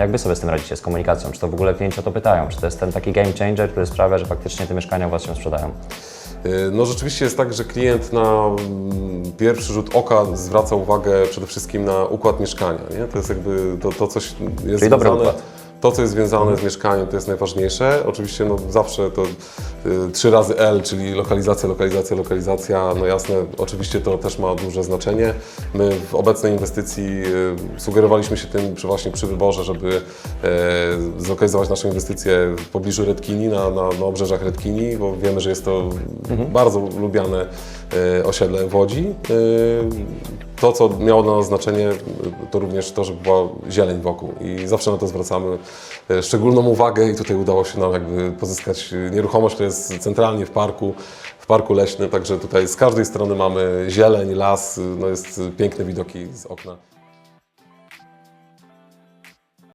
Jak Wy sobie z tym radzicie, z komunikacją? Czy to w ogóle klienci o to pytają? Czy to jest ten taki game changer, który sprawia, że faktycznie te mieszkania u Was się sprzedają? Y, No rzeczywiście jest tak, że klient na mm, pierwszy rzut oka zwraca uwagę przede wszystkim na układ mieszkania. Nie? To jest jakby to, to coś jest Czyli dobry układ. To, co jest związane z mieszkaniem, to jest najważniejsze. Oczywiście no, zawsze to y, trzy razy L, czyli lokalizacja, lokalizacja, lokalizacja. No jasne, oczywiście to też ma duże znaczenie. My w obecnej inwestycji y, sugerowaliśmy się tym przy, właśnie przy wyborze, żeby e, zlokalizować naszą inwestycję w pobliżu Redkini, na, na, na obrzeżach Redkini, bo wiemy, że jest to bardzo lubiane e, osiedle w Łodzi. To, co miało dla nas znaczenie, to również to, żeby była zieleń wokół i zawsze na to zwracamy e, szczególną uwagę i tutaj udało się nam jakby pozyskać nieruchomość, która jest centralnie w parku, w parku leśnym, także tutaj z każdej strony mamy zieleń, las, no jest piękne widoki z okna.